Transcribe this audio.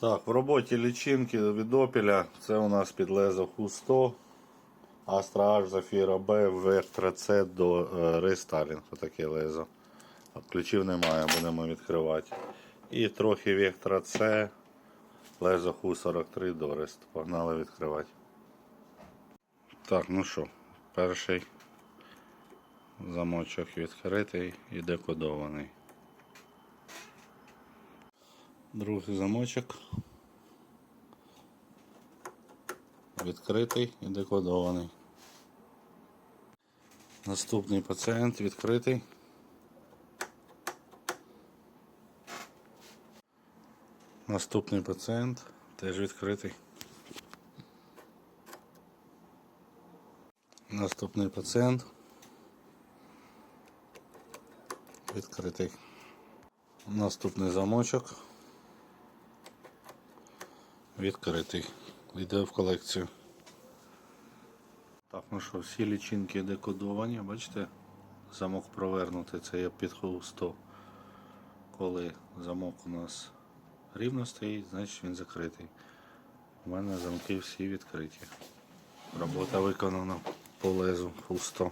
Так, в роботі лічинки від опіля це у нас під лезо Ху-100, Astra H, Zafira B, Vectra C до е, Рестайлінг. Отаке лезо. Ключів немає, будемо відкривати. І трохи Vectra C, лезо Ху-43 до Рест. Погнали відкривати. Так, ну що, перший замочок відкритий і декодований. Другий замочок. Відкритий і декодований. Наступний пацієнт відкритий. Наступний пацієнт теж відкритий. Наступний пацієнт. Відкритий. Наступний замочок. Відкритий. Йде в колекцію. Так, ну що, всі лічинки декодовані, бачите? Замок провернутий, це я підхов 100. Коли замок у нас рівно стоїть, значить він закритий. У мене замки всі відкриті. Робота виконана по лезу full 100.